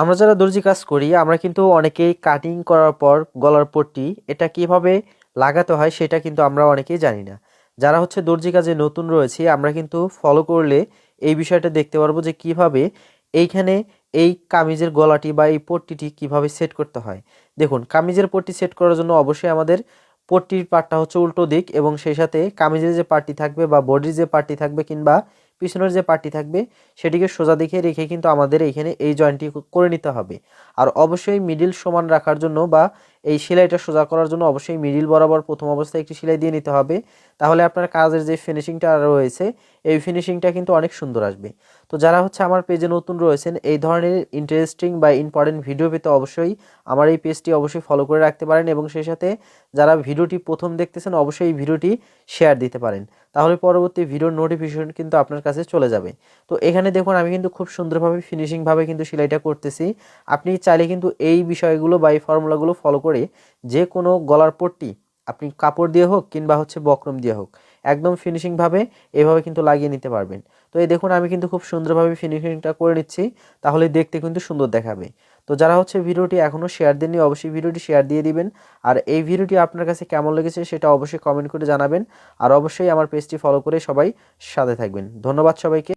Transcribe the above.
আমরা যারা দর্জি কাজ করি, আমরা কিন্তু অনেকেই কাটিং করার পর গলার পট্টি, এটা কীভাবে লাগাতে হয় সেটা কিন্তু আমরা অনেকেই জানি না। যারা হচ্ছে দর্জি কাজে নতুন রয়েছে, আমরা কিন্তু ফলো করলে এই বিষয়টা দেখতে পারব যে কীভাবে এইখানে এই কামিজের গলাটি বা এই পট্টিটি কীভাবে সেট করতে হয়। দেখুন, কামিজের পট্টি সেট করার জন্য অবশ্যই আমাদের পট্টির পাটটা হচ্ছে উল্টো দিক এবং সেই সাথে কামিজের যে পার্টি থাকবে বা বডির যে পার্টি থাকবে কিংবা পিছনের যে পার্টি থাকবে, সেটিকে সোজা দিকে রেখে কিন্তু আমাদের এইখানে এই জয়েন্টটি করে নিতে হবে। আর অবশ্যই মিডিল সমান রাখার জন্য বা এই সেলাইটা সোজা করার জন্য অবশ্যই মিডিল বরাবর প্রথম অবস্থায় একটি সেলাই দিয়ে নিতে হবে। তাহলে আপনার কাজের যে ফিনিশিংটা রয়েছে এই ফিনিশিংটা কিন্তু অনেক সুন্দর আসবে। তো যারা হচ্ছে আমার পেজে নতুন রয়েছেন, এই ধরনের ইন্টারেস্টিং বা ইম্পর্টেন্ট ভিডিও পেতে অবশ্যই আমার এই পেজটি অবশ্যই ফলো করে রাখতে পারেন এবং সেই সাথে যারা ভিডিওটি প্রথম দেখতেছেন, অবশ্যই এই ভিডিওটি শেয়ার দিতে পারেন। তাহলে পরবর্তী ভিডিওর নোটিফিকেশন কিন্তু আপনার কাছে চলে যাবে। তো এখানে দেখুন, আমি কিন্তু খুব সুন্দরভাবে ফিনিশিংভাবে কিন্তু সেলাইটা করতেছি। আপনি চাইলে কিন্তু এই বিষয়গুলো বা এই ফর্মুলাগুলো ফলো করে যে কোনো গলার পট্টি, আপনি কাপড় দিয়ে হোক কিংবা হচ্ছে বক্রম দিয়ে হোক একদম ফিনিশিংভাবে এভাবে কিন্তু লাগিয়ে নিতে পারবেন। তো এই দেখুন, আমি কিন্তু খুব সুন্দরভাবে ফিনিশিংটা করে নিচ্ছি, তাহলে দেখতে কিন্তু সুন্দর দেখাবে। তো যারা হচ্ছে ভিডিওটি এখনও শেয়ার দেননি, অবশ্যই ভিডিওটি শেয়ার দিয়ে দিবেন। আর এই ভিডিওটি আপনার কাছে কেমন লেগেছে সেটা অবশ্যই কমেন্ট করে জানাবেন। আর অবশ্যই আমার পেজটি ফলো করে সবাই সাথে থাকবেন। ধন্যবাদ সবাইকে।